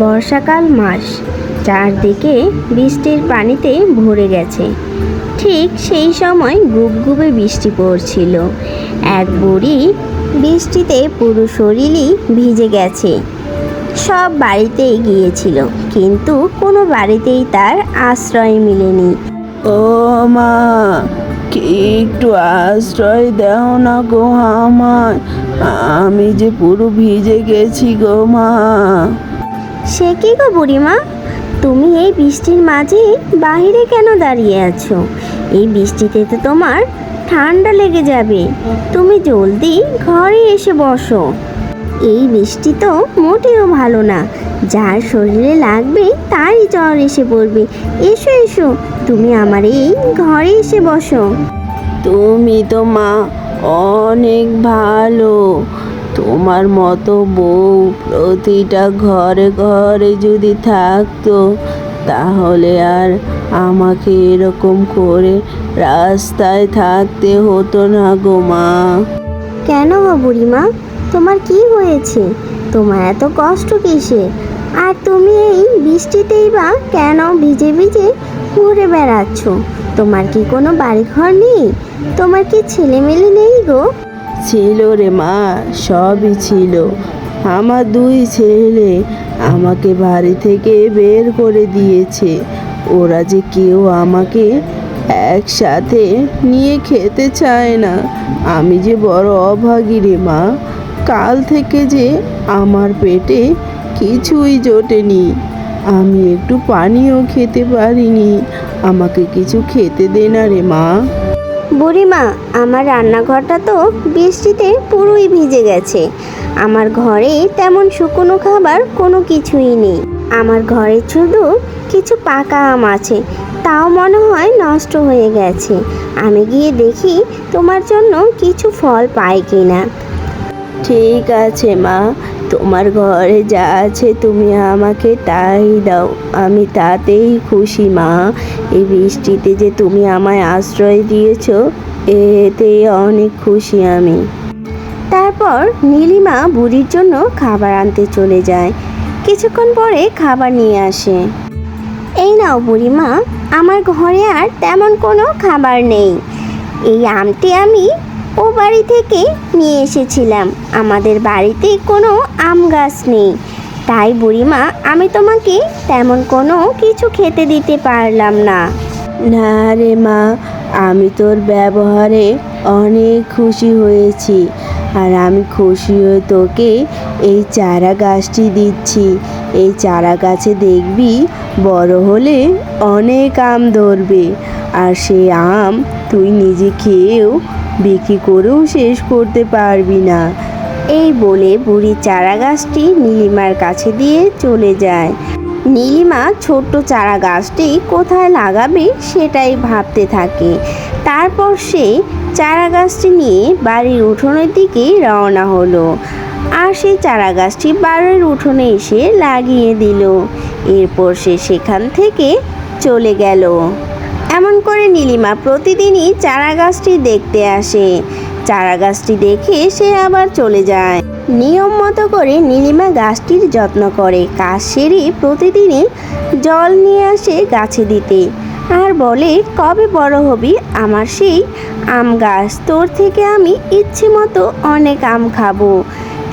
বর্ষাকাল মাস। চারদিকে বৃষ্টির পানিতে ভরে গেছে। ঠিক সেই সময় গুবগুবে বৃষ্টি পড়ছিল। এক বুড়ি বৃষ্টিতে পুরো শরীরই ভিজে গেছে। সব বাড়িতেই গিয়েছিল, কিন্তু কোনো বাড়িতেই তার আশ্রয় মিলেনি। ও মা একটু আশ্রয় দাও না গো আমায়। আমি যে পুরো ভিজে গেছি গো মা। সে কি গো বুড়িমা? তুমি এই বৃষ্টির মাঝে বাইরে কেন দাঁড়িয়ে আছো? এই বৃষ্টিতে তো তোমার ঠান্ডা লেগে যাবে। তুমি জলদি ঘরে এসে বসো। এই বৃষ্টি তো মোটেও ভালো না। যার শরীরে লাগবে তারই জ্বর এসে পড়বে। এসো এসো, তুমি আমার এই ঘরে এসে বসো। তুমি তো মা, অনেক ভালো। তোমার মতো বউ প্রতিটা ঘরে ঘরে যদি থাকতো, তাহলে আর আমাকে এরকম করে রাস্তায় থাকতে হতো না গো মা। কেন গো বুড়িমা? তোমার কি হয়েছে? তোমার এত কষ্ট কিসের? আর তুমি এই বৃষ্টিতেই বা কেন ভিজে ভিজে ঘুরে বেড়াচ্ছ? তোমার কি কোনো বাড়িঘর নেই? তোমার কি ছেলেমেলে নেই গো? ছিল রে মা, সবই ছিল। আমার দুই ছেলে আমাকে বাড়ি থেকে বের করে দিয়েছে। ওরা যে কেউ আমাকে একসাথে নিয়ে খেতে চায় না। আমি যে বড় অভাগী রে মা, কাল থেকে যে আমার পেটে কিছুই জোটেনি। আমি একটু পানিও খেতে পারিনি। আমাকে কিছু খেতে দে না রে মা। বুড়িমা, আমার রান্নাঘরটা তো বৃষ্টিতে পুরোই ভিজে গেছে। আমার ঘরে তেমন শুকনো খাবার কোনো কিছুই নেই। আমার ঘরে শুধু কিছু পাকা আম আছে, তাও মনে হয় নষ্ট হয়ে গেছে। আমি গিয়ে দেখি তোমার জন্য কিছু ফল পাই কিনা। ঠিক আছে মা তোমার ঘরে যা আছে তুমি আমাকে তাই দাও। আমি তাতেই খুশি, মা। এই বৃষ্টিতে যে তুমি আমায় আশ্রয় দিয়েছ, এতে অনেক খুশি আমি। তারপর নীলিমা বুড়ির জন্য খাবার আনতে চলে যায়। কিছুক্ষণ পরে খাবার নিয়ে আসে। এই নাও বুড়িমা, আমার ঘরে আর তেমন কোনো খাবার নেই। এই আমটি আমি ও বাড়ি থেকে নিয়ে এসেছিলাম। আমাদের বাড়িতে কোনো আম গাছ নেই। তাই বুড়িমা, আমি তোমাকে তেমন কোনো কিছু খেতে দিতে পারলাম না। না রে মা, আমি তোর ব্যবহারে অনেক খুশি হয়েছি। আর আমি খুশি হয়ে তোকে এই চারা গাছটি দিচ্ছি। এই চারা গাছে দেখবি বড় হলে অনেক আম ধরবে। আর সেই আম তুই নিজে খেয়েও বিক্রি করেও শেষ করতে পারবি না। এই বলে বুড়ি চারা গাছটি নীলিমার কাছে দিয়ে চলে যায়। নীলিমা ছোট্ট চারা গাছটি কোথায় লাগাবে সেটাই ভাবতে থাকে। তারপর সে চারা গাছটি নিয়ে বাড়ির উঠোনের দিকে রওনা হলো আর সেই চারা গাছটি বাড়ির উঠোনে এসে লাগিয়ে দিল। এরপর সে সেখান থেকে চলে গেল। এমন করে নীলিমা প্রতিদিনই চারা গাছটি দেখতে আসে। চারা গাছটি দেখে সে আবার চলে যায়। নিয়ম মতো করে নীলিমা গাছটির যত্ন করে। কাজ সেরে প্রতিদিনই জল নিয়ে আসে গাছে দিতে। আর বলে, কবে বড় হবি? আমার সেই আম গাছ। তোর থেকে আমি ইচ্ছে মতো অনেক আম খাব।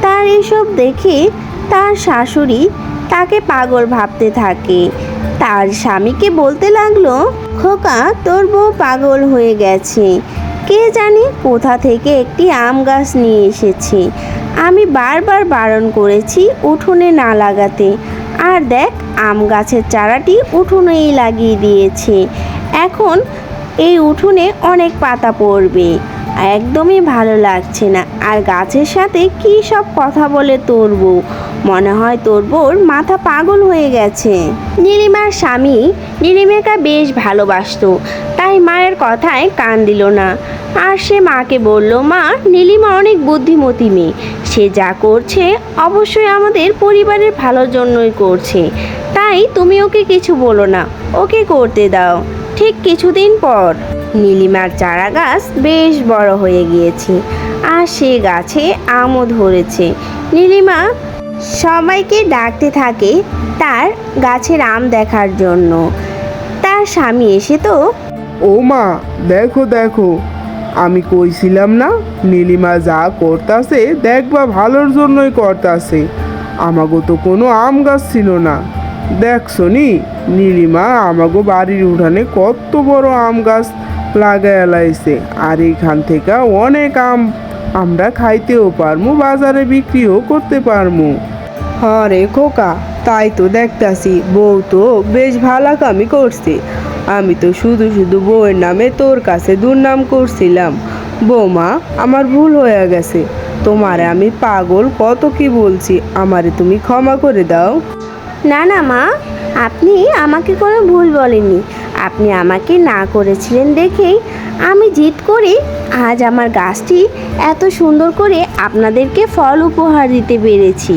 তার এসব দেখে তার শাশুড়ি তাকে পাগল ভাবতে থাকে। তার স্বামীকে বলতে লাগল, খোকা, তোর বউ পাগল হয়ে গেছে। কে জানে কোথা থেকে একটি আম গাছ নিয়ে এসেছে। আমি বারবার বারণ করেছি উঠোনে না লাগাতে। আর দেখ, আম গাছের চারাটি উঠোনেই লাগিয়ে দিয়েছে। এখন এই উঠোনে অনেক পাতা পড়বে। একদমই ভালো লাগছে না। আর গাছের সাথে কী সব কথা বলে তোর বউ মনে হয় তোর বউর মাথা পাগল হয়ে গেছে। নীলিমার স্বামী নীলিমাকে বেশ ভালোবাসতো, তাই মায়ের কথায় কান দিল না। আর সে মাকে বলল, মা, নীলিমা অনেক বুদ্ধিমতী মেয়ে। সে যা করছে অবশ্যই আমাদের পরিবারের ভালোর জন্যই করছে। তাই তুমি ওকে কিছু বলো না, ওকে করতে দাও। ঠিক কিছুদিন পর নীলিমার চারা গাছ বেশ বড় হয়ে গিয়েছে আর সে গাছে আমও ধরেছে। নীলিমা সবাইকে ডাকতে থাকে তার গাছের আম দেখার জন্য। তার স্বামী এসে তো, ও মা, দেখো দেখো। আমি কইছিলাম না? নীলিমা যা করতাছে দেখবা ভালোর জন্যই করতাছে। আমাগো তো কোনো আম গাছ ছিল না। দেখছ নি? নীলিমা, আমাগো বাড়ির উঠানে কত বড় আম গাছ। লাগায় লাইছে। আর এইখান থেকে অনেক আম আমরা খাইতেও পারমু বাজারে বিক্রিও করতে পারমু। হ্যাঁ রে খোকা তাই তো দেখতাছি বউ তো বেশ ভালো কামই করছে। আমি তো শুধু শুধু বউয়ের নামে তোর কাছে দুর্নাম করছিলাম। বৌমা আমার ভুল হয়ে গেছে। তোমারে আমি পাগল কত কি বলছি আমারে তুমি ক্ষমা করে দাও। না না মা আপনি আমাকে কোনো ভুল বলেননি। আপনি আমাকে না করেছিলেন দেখেই আমি জিদ করে আজ আমার গাছটি এত সুন্দর করে আপনাদেরকে ফল উপহার দিতে পেরেছি।